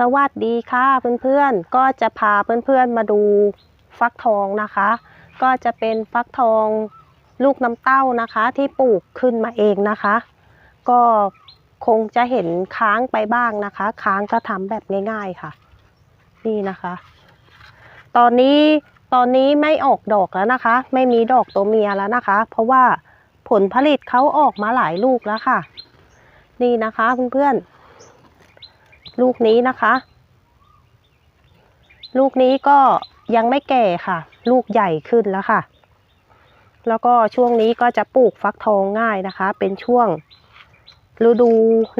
สวัสดีค่ะเพื่อนๆ ก็จะพาเพื่อนๆมาดูฟักทองนะคะ ก็จะเป็นฟักทองลูกน้ำเต้านะคะ ที่ปลูกขึ้นมาเองนะคะ ก็คงจะเห็นค้างไปบ้างนะคะ ค้างก็ทำแบบง่ายๆค่ะ นี่นะคะ ตอนนี้ตอนนี้ไม่ออกดอกแล้วนะคะ ไม่มีดอกตัวเมียแล้วนะคะ เพราะว่าผลผลิตเขาออกมาหลายลูกแล้วค่ะ นี่นะคะเพื่อนๆ ลูกนี้นะคะ ลูกนี้ก็ยังไม่แก่ค่ะ ลูกใหญ่ขึ้นแล้วค่ะ แล้วก็ช่วงนี้ก็จะปลูกฟักทองง่ายนะคะ เป็นช่วงฤดู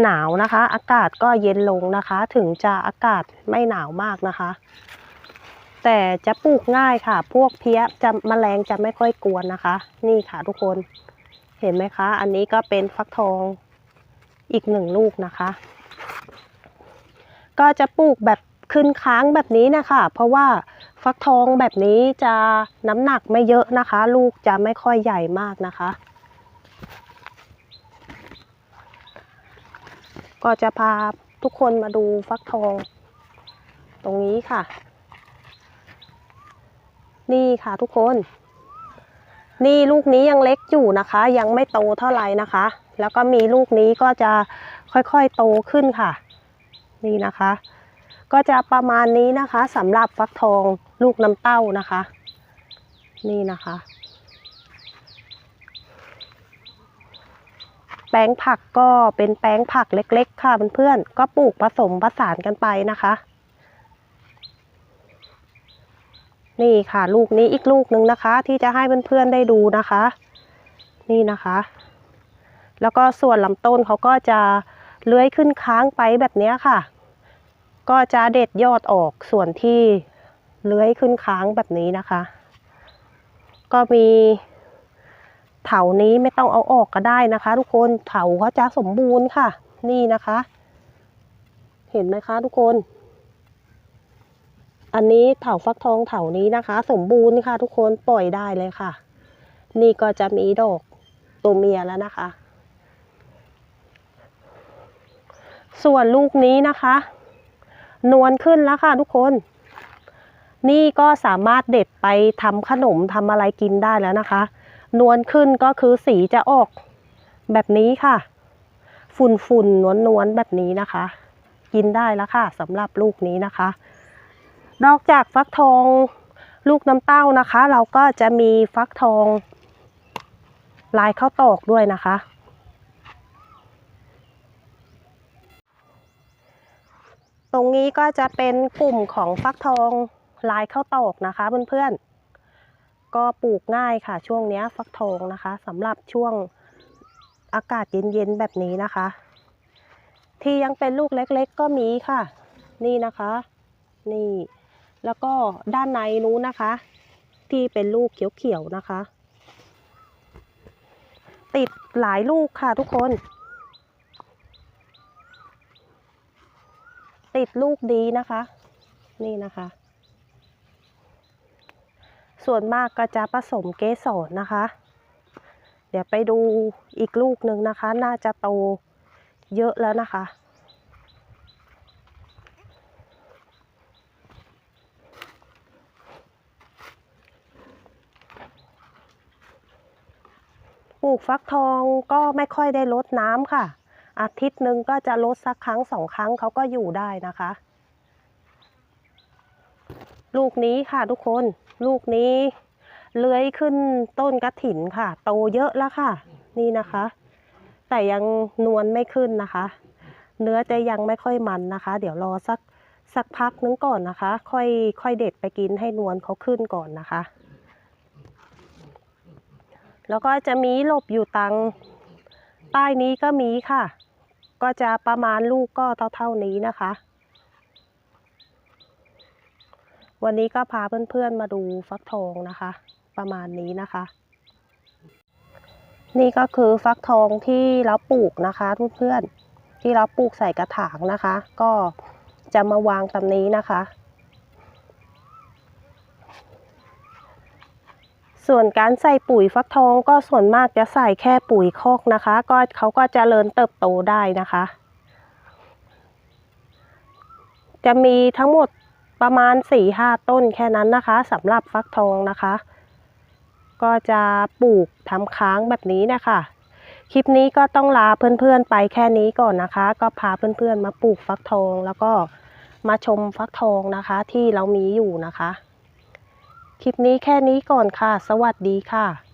หนาวนะคะ อากาศก็เย็นลงนะคะ ถึงจะอากาศไม่หนาวมากนะคะ แต่จะปลูกง่ายค่ะ พวกเพี้ยจะแมลงจะไม่ค่อยกวนนะคะ นี่ค่ะทุกคนเห็นไหมคะ อันนี้ก็เป็นฟักทองอีกหนึ่งลูกนะคะ ก็จะปลูกแบบขึ้นค้างแบบนี้นะคะ เพราะว่าฟักทองแบบนี้จะน้ำหนักไม่เยอะนะคะ ลูกจะไม่ค่อยใหญ่มากนะคะ ก็จะพาทุกคนมาดูฟักทอง ตรงนี้ค่ะ นี่ค่ะทุกคน นี่ลูกนี้ยังเล็กอยู่นะคะ ยังไม่โตเท่าไหร่นะคะ แล้วก็มีลูกนี้ก็จะค่อยๆโตขึ้นค่ะ นี่นะคะ ก็จะประมาณนี้นะคะสำหรับฟักทองลูกน้ำเต้านะคะ นี่นะคะ แปลงผักก็เป็นแปลงผักเล็ก ๆ ค่ะเพื่อนๆก็ปลูกผสมผสานกันไปนะคะ นี่ค่ะ ลูกนี้อีกลูกหนึ่งนะคะ ที่จะให้เพื่อนๆได้ดูนะคะ นี่นะคะ แล้วก็ส่วนลำต้นเขาก็จะ เลื้อยขึ้นค้างไปแบบนี้ค่ะ ก็จะเด็ดยอดออกส่วนที่เลื้อยขึ้นค้างแบบนี้นะคะ ก็มีเถานี้ไม่ต้องเอาออกก็ได้นะคะ ทุกคนเถาเขาจะสมบูรณ์ค่ะ นี่นะคะ เห็นไหมคะทุกคน อันนี้เถาฟักทองเถานี้นะคะ สมบูรณ์ค่ะ ทุกคนปล่อยได้เลยค่ะ นี่ก็จะมีดอกตัวเมียแล้วนะคะ ส่วนลูกนี้นะคะ นวลขึ้นแล้วค่ะทุกคน นี่ก็สามารถเด็ดไปทำขนมทำอะไรกินได้แล้วนะคะ นวลขึ้นก็คือสีจะออกแบบนี้ค่ะ ฝุ่นฝุ่นนวลนวลแบบนี้นะคะ กินได้แล้วค่ะสำหรับลูกนี้นะคะ นอกจากฟักทองลูกน้ำเต้านะคะ เราก็จะมีฟักทองลายข้าวตอกด้วยนะคะ ตรงนี้ก็จะเป็นกลุ่มของฟักทองลายข้าวตอกนะคะเพื่อนๆ ก็ปลูกง่ายค่ะ ช่วงนี้ฟักทองนะคะสำหรับช่วงอากาศเย็นๆแบบนี้นะคะ ที่ยังเป็นลูกเล็กๆก็มีค่ะ นี่นะคะ นี่ แล้วก็ด้านในนู้นนะคะ ที่เป็นลูกเขียวๆนะคะ ติดหลายลูกค่ะทุกคน ติดลูกดีนะคะ นี่นะคะ ส่วนมากก็จะผสมเกสรนะคะ เดี๋ยวไปดูอีกลูกหนึ่งนะคะ น่าจะโตเยอะแล้วนะคะปลูกฟักทองก็ไม่ค่อยได้ลดน้ำค่ะ อาทิตย์หนึ่งก็จะลดสักครั้งสองครั้งเขาก็อยู่ได้นะคะ ลูกนี้ค่ะทุกคน ลูกนี้เลื้อยขึ้นต้นกระถินค่ะ โตเยอะแล้วค่ะ นี่นะคะ แต่ยังนวลไม่ขึ้นนะคะ เนื้อจะยังไม่ค่อยมันนะคะ เดี๋ยวรอสักสักพักนึงก่อนนะคะ ค่อยค่อยเด็ดไปกินให้นวลเขาขึ้นก่อนนะคะ แล้วก็จะมีหลบอยู่ตังใต้นี้ก็มีค่ะ ก็จะประมาณลูกก็เท่าๆนี้นะคะ วันนี้ก็พาเพื่อนๆมาดูฟักทองนะคะ ประมาณนี้นะคะ นี่ก็คือฟักทองที่เราปลูกนะคะเพื่อนๆที่เราปลูกใส่กระถางนะคะ ก็จะมาวางตรงนี้นะคะ ส่วนการใส่ปุ๋ยฟักทองก็ส่วนมากจะใส่แค่ปุ๋ยคอกนะคะ ก็เขาก็จเจริญเติบโตได้นะคะ จะมีทั้งหมดประมาณ4ี่ห้าต้นแค่นั้นนะคะสำหรับฟักทองนะคะ ก็จะปลูกทำค้างแบบนี้นะคะคลิปนี้ก็ต้องลาเพื่อนๆไปแค่นี้ก่อนนะคะ ก็พาเพื่อนๆมาปลูกฟักทองแล้วก็มาชมฟักทองนะคะที่เรามีอยู่นะคะ คลิปนี้แค่นี้ก่อนค่ะ สวัสดีค่ะ